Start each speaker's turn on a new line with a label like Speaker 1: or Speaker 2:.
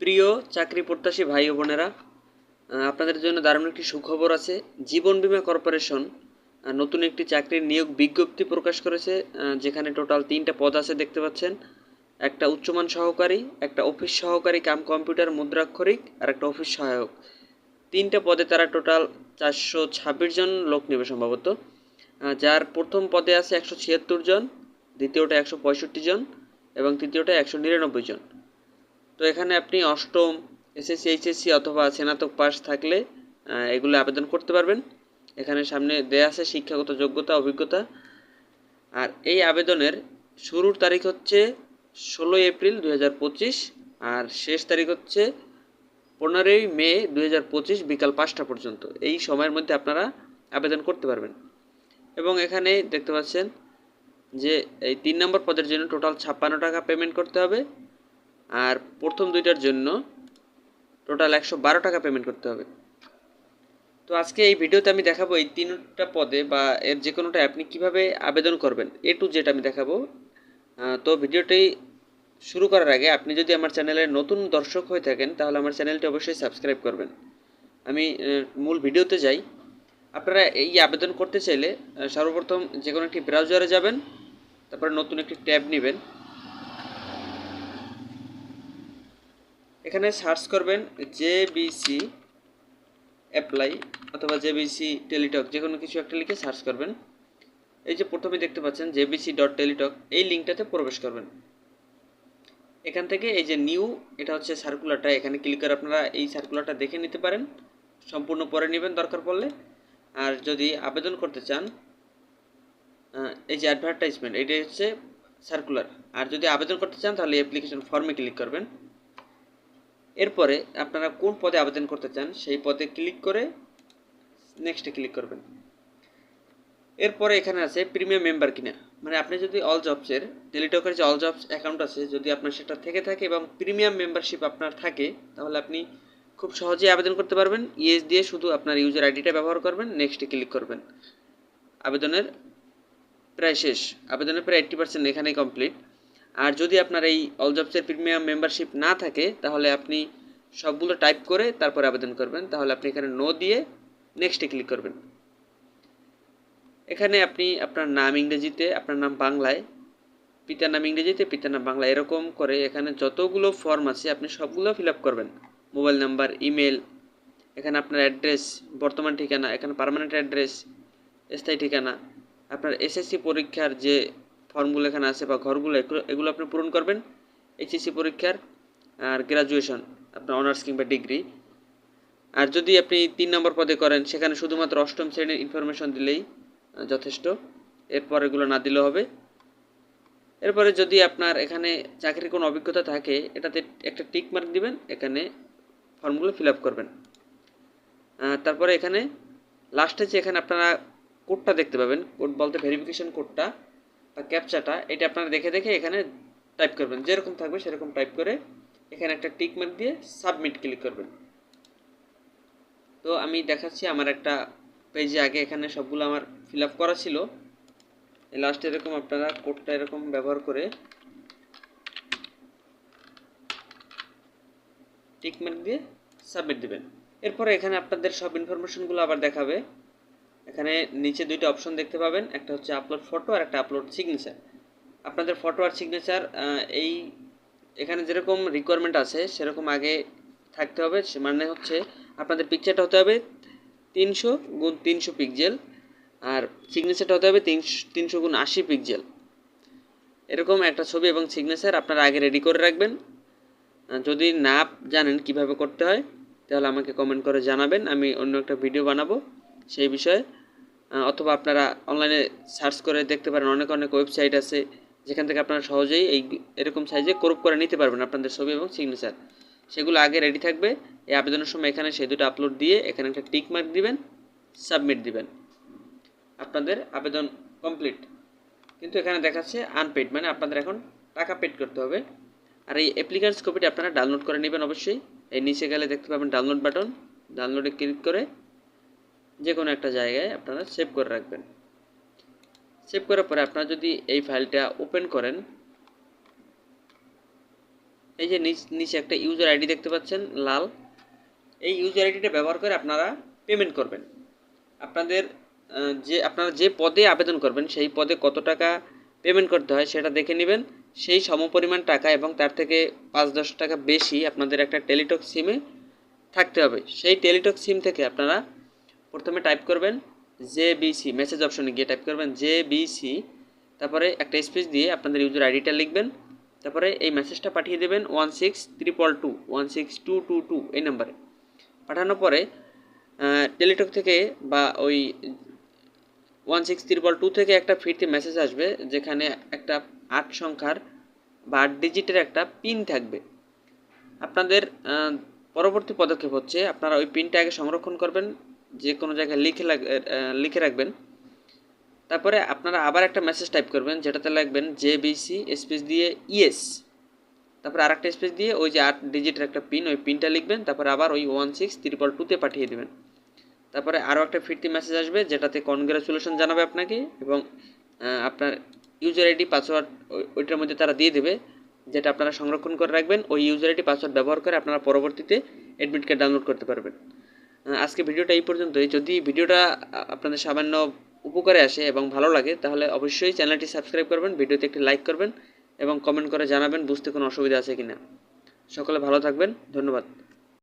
Speaker 1: প্রিয় চাকরি প্রত্যাশী ভাই বোনেরা আপনাদের জন্য দারুণ একটি সুখবর আছে। জীবন বীমা কর্পোরেশন নতুন একটি চাকরির নিয়োগ বিজ্ঞপ্তি প্রকাশ করেছে যেখানে টোটাল তিনটা পদ আছে দেখতে পাচ্ছেন। একটা উচ্চমান সহকারী, একটা অফিস সহকারী, কাম কম্পিউটার, মুদ্রাক্ষরিক, আর একটা অফিস সহায়ক। তিনটা পদে তারা টোটাল চারশো ছাব্বিশ জন লোক নেবে সম্ভবত যার প্রথম পদে আছে একশো ছিয়াত্তর জন, দ্বিতীয়টা একশো পঁয়ষট্টি জন, এবং তৃতীয়টা একশো নিরানব্বই জন। তো এখানে আপনি অষ্টম এসএসসি এইচএসসি অথবা স্নাতক পাস থাকলে এগুলো আবেদন করতে পারবেন। এখানে সামনে দেয়া আছে শিক্ষাগত যোগ্যতা, অভিজ্ঞতা। আর এই আবেদনের শুরুর তারিখ হচ্ছে ষোলোই এপ্রিল দু হাজার পঁচিশ আর শেষ তারিখ হচ্ছে পনেরোই মে দু হাজার পঁচিশ বিকাল পাঁচটা পর্যন্ত। এই সময়ের মধ্যে আপনারা আবেদন করতে পারবেন। এবং এখানে দেখতে পাচ্ছেন যে এই তিন নম্বর পদের জন্য টোটাল ছাপ্পান্ন টাকা পেমেন্ট করতে হবে। আর প্রথম দুইটার জন্য টোটাল একশো বারো টাকা পেমেন্ট করতে হবে। তো আজকে এই ভিডিওতে আমি দেখাবো এই তিনটা পদে বা এর যে কোনোটা আপনি কীভাবে আবেদন করবেন, এ টু জেড আমি দেখাবো। তো ভিডিওটি শুরু করার আগে আপনি যদি আমার চ্যানেলের নতুন দর্শক হয়ে থাকেন, তাহলে আমার চ্যানেলটি অবশ্যই সাবস্ক্রাইব করবেন। আমি মূল ভিডিওতে যাই। আপনারা এই আবেদন করতে চাইলে সর্বপ্রথম যে কোনো একটি ব্রাউজারে যাবেন, তারপরে নতুন একটি ট্যাব নেবেন। এখানে সার্চ করবেন জে জেবিসি অ্যাপ্লাই অথবা জেবিসি টেলিটক, যে কোনো কিছু একটা লিখে সার্চ করবেন। এই যে প্রথমে দেখতে পাচ্ছেন জেবিসি ডট টেলিটক, এই লিঙ্কটাতে প্রবেশ করবেন। এখান থেকে এই যে নিউ, এটা হচ্ছে সার্কুলারটা, এখানে ক্লিক করে আপনারা এই সার্কুলারটা দেখে নিতে পারেন। সম্পূর্ণ পরে নেবেন দরকার পড়লে। আর যদি আবেদন করতে চান এই যে অ্যাডভার্টাইজমেন্ট এটাই হচ্ছে সার্কুলার। আর যদি আবেদন করতে চান, তাহলে অ্যাপ্লিকেশন ফর্মে ক্লিক করবেন। এরপরে আপনারা কোন পদে আবেদন করতে চান, সেই পদে ক্লিক করে নেক্সটে ক্লিক করবেন। এরপরে এখানে আছে প্রিমিয়াম মেম্বার কিনা। মানে আপনি যদি অল জবসের টেলিটকের যে অল জবস অ্যাকাউন্ট আছে, যদি আপনার সেটা থেকে থাকে এবং প্রিমিয়াম মেম্বারশিপ আপনার থাকে, তাহলে আপনি খুব সহজেই আবেদন করতে পারবেন। ইএস দিয়ে শুধু আপনার ইউজার আইডিটা ব্যবহার করবেন নেক্সটে ক্লিক করবেন। আবেদনের প্রায় শেষ। আবেদনের প্রায় এইট্টি পার্সেন্ট এখানেই কমপ্লিট আর যদি আপনার এই অল জবসের প্রিমিয়াম মেম্বারশিপ না থাকে, তাহলে আপনি সবগুলো টাইপ করে তারপর আবেদন করবেন। তাহলে আপনি এখানে নো দিয়ে নেক্সটে ক্লিক করবেন। এখানে আপনি আপনার নাম ইংরেজিতে, আপনার নাম বাংলায়, পিতার নাম ইংরেজিতে, পিতার নাম বাংলা এরকম করে এখানে যতগুলো ফর্ম আছে, আপনি সবগুলো ফিল আপ করবেন। মোবাইল নাম্বার ইমেল এখানে আপনার অ্যাড্রেস বর্তমান ঠিকানা, এখানে পার্মানেন্ট অ্যাড্রেস স্থায়ী ঠিকানা, আপনার এসএসসি পরীক্ষার যে ফর্মগুলো এখানে আছে বা ঘরগুলো, এগুলো আপনি পূরণ করবেন এইচএসসি পরীক্ষার আর গ্রাজুয়েশন আপনার অনার্স কিংবা ডিগ্রি আর যদি আপনি তিন নম্বর পদে করেন, সেখানে শুধুমাত্র অষ্টম শ্রেণির ইনফরমেশন দিলেই যথেষ্ট। এরপর এগুলো না দিলেও হবে। এরপরে যদি আপনার এখানে চাকরির কোনো অভিজ্ঞতা থাকে, এটাতে একটা টিক মার্ক দিবেন, এখানে ফর্মগুলো ফিল আপ করবেন তারপরে এখানে লাস্টে যে এখানে আপনারা কোডটা দেখতে পাবেন কোড বলতে ভেরিফিকেশন কোডটা বা ক্যাপচাটা এটা আপনারা দেখে দেখে এখানে টাইপ করবেন। যেরকম থাকবে সেরকম টাইপ করে এখানে একটা টিক দিয়ে সাবমিট ক্লিক করবেন। তো আমি দেখাচ্ছি, আমার একটা পেজে আগে এখানে সবগুলো আমার ফিল আপ করা ছিল। লাস্ট এরকম আপনারা কোডটা এরকম ব্যবহার করে টিক দিয়ে সাবমিট দিবেন। এরপরে এখানে আপনাদের সব ইনফরমেশনগুলো আবার দেখাবে। এখানে নিচে দুইটা অপশন দেখতে পাবেন। একটা হচ্ছে আপলোড ফটো আর একটা আপলোড সিগনেচার আপনাদের ফটো আর সিগনেচার এই এখানে যেরকম রিকোয়ারমেন্ট আছে, সেরকম আগে থাকতে হবে। মানে হচ্ছে আপনাদের পিকচারটা হতে হবে তিনশো গুণ তিনশো পিক্সেল আর সিগনেচারটা হতে হবে তিনশো তিনশো গুণ আশি পিক্সেল এরকম একটা ছবি এবং সিগনেচার আপনারা আগে রেডি করে রাখবেন। যদি না জানেন কীভাবে করতে হয়, তাহলে আমাকে কমেন্ট করে জানাবেন। আমি অন্য একটা ভিডিও বানাবো। সেই বিষয়ে অথবা আপনারা অনলাইনে সার্চ করে দেখতে পারেন, অনেক অনেক ওয়েবসাইট আছে, যেখান থেকে আপনারা সহজেই এই এরকম সাইজে ক্রপ করে নিতে পারবেন আপনাদের ছবি এবং সিগনেচার সেগুলো আগে রেডি থাকবে, এই আবেদনের সময় এখানে সেই দুটো আপলোড দিয়ে এখানে একটা টিক মার্ক দিবেন সাবমিট দিবেন। আপনাদের আবেদন কমপ্লিট কিন্তু এখানে দেখাচ্ছে আনপেড মানে আপনাদের এখন টাকা পেড করতে হবে। আর এই অ্যাপ্লিকেন্টস কপিটি আপনারা ডাউনলোড করে নেবেন অবশ্যই। এই নিচে গেলে দেখতে পাবেন ডাউনলোড বাটন ডাউনলোডে ক্লিক করে যে কোনো একটা জায়গায় আপনারা সেভ করে রাখবেন। সেভ করার পরে আপনারা যদি এই ফাইলটা ওপেন করেন, এই যে নিচ, নিচে একটা ইউজার আইডি দেখতে পাচ্ছেন, লাল। এই ইউজার আইডিটা ব্যবহার করে আপনারা পেমেন্ট করবেন। আপনাদের যে, আপনারা যে পদে আবেদন করবেন, সেই পদে কত টাকা পেমেন্ট করতে হয় সেটা দেখে নেবেন। সেই সমপরিমাণ টাকা এবং তার থেকে পাঁচ দশ টাকা বেশি আপনাদের একটা টেলিটক সিমে থাকতে হবে। সেই টেলিটক সিম থেকে আপনারা প্রথমে টাইপ করবেন জে বিসি মেসেজ অপশনে গিয়ে টাইপ করবেন জে বিসি তারপরে একটা স্পেস দিয়ে আপনাদের ইউজার আইডিটা লিখবেন, তারপরে এই মেসেজটা পাঠিয়ে দেবেন one six triple two one six two two two এই নাম্বারে পাঠানোর পরে টেলিটক থেকে বা ওই ওয়ান সিক্স ত্রিপল টু থেকে একটা ফিরতি মেসেজ আসবে, যেখানে একটা আট সংখ্যার বা আট ডিজিটের একটা পিন থাকবে। আপনাদের পরবর্তী পদক্ষেপ হচ্ছে আপনারা ওই পিনটা আগে সংরক্ষণ করবেন যে কোনো জায়গায় লিখে লিখে রাখবেন। তারপরে আপনারা আবার একটা মেসেজ টাইপ করবেন, যেটাতে লাগবেন জে বিসি স্পেস দিয়ে ইএস তারপরে আর একটা স্পেস দিয়ে ওই যে আট ডিজিটের একটা পিন ওই পিনটা লিখবেন, তারপরে আবার ওই ওয়ান সিক্স ত্রিপল টুতে পাঠিয়ে দেবেন। তারপরে আরও একটা ফিরতি মেসেজ আসবে, যেটাতে কনগ্রাচুলেশন জানাবে আপনাকে এবং আপনার ইউজার আইডি পাসওয়ার্ড ওইটার মধ্যে তারা দিয়ে দেবে, যেটা আপনারা সংরক্ষণ করে রাখবেন, ওই ইউজার আইডি পাসওয়ার্ড ব্যবহার করে আপনারা পরবর্তীতে অ্যাডমিট কার্ড ডাউনলোড করতে পারবেন। আজকে ভিডিওটা এই পর্যন্তই। যদি ভিডিওটা আপনাদের সামান্য উপকারে আসে এবং ভালো লাগে, তাহলে অবশ্যই চ্যানেলটি সাবস্ক্রাইব করবেন, ভিডিওতে একটি লাইক করবেন এবং কমেন্ট করে জানাবেন বুঝতে কোনো অসুবিধা আছে কিনা। সকলে ভালো থাকবেন, ধন্যবাদ।